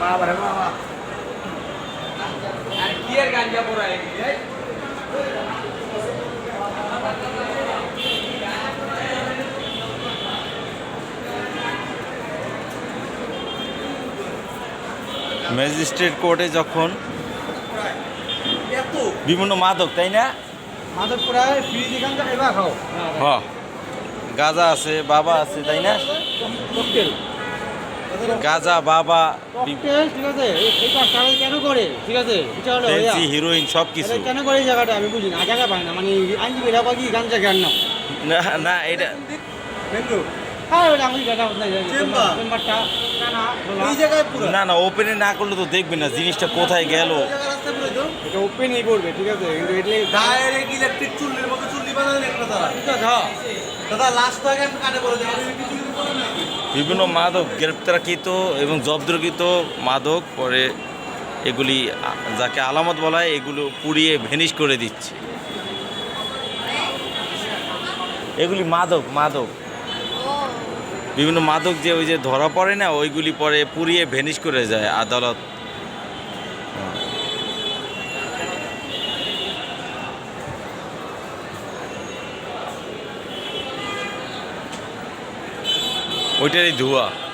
বাবারে বাবা। আর কি এর গাঞ্জা পড়া এই? ম্যাজিস্ট্রেট কোর্টে যখন বিভিন্ন মাদক তাই না? মাদক প্রায় গাজা আছে বাবা আছে তাই না? গাজা বাবা ঠিক আছে? এই- এই কাজটা কেন করে? ঠিক আছে? এটা হলো হিরোইন সব কিছু কেন করে এই জায়গাটা? আমি বুঝি না। জায়গা পাই না। মানে আইনজীবী কি গাঞ্জা জ্ঞান না? না না এটা হ্যাঁ না না ওপেনে না করলে তো দেখবে না জিনিসটা কোথায় গেল। এটা ওপেনই করবে ঠিক আছে? ডাইরেক্ট ইলেকট্রিক চুল্লির মতো চুল্লি বানালেন একটা তারা ঠিক আছে। দাদা লাস্ট আগে আমি কাটে বলে দিই বিভিন্ন মাদক গ্রেপ্তারকৃত এবং জব্দকৃত মাদক পরে এগুলি যাকে আলামত বলা হয়, এগুলো পুড়িয়ে ভেনিশ করে দিচ্ছে। এগুলি মাদক মাদক। বিভিন্ন মাদক যে ওই যে ধরা পড়ে না, ওইগুলি পরে পুড়িয়ে ভেনিশ করে যায় আদালত। ওইটারই ধোয়া।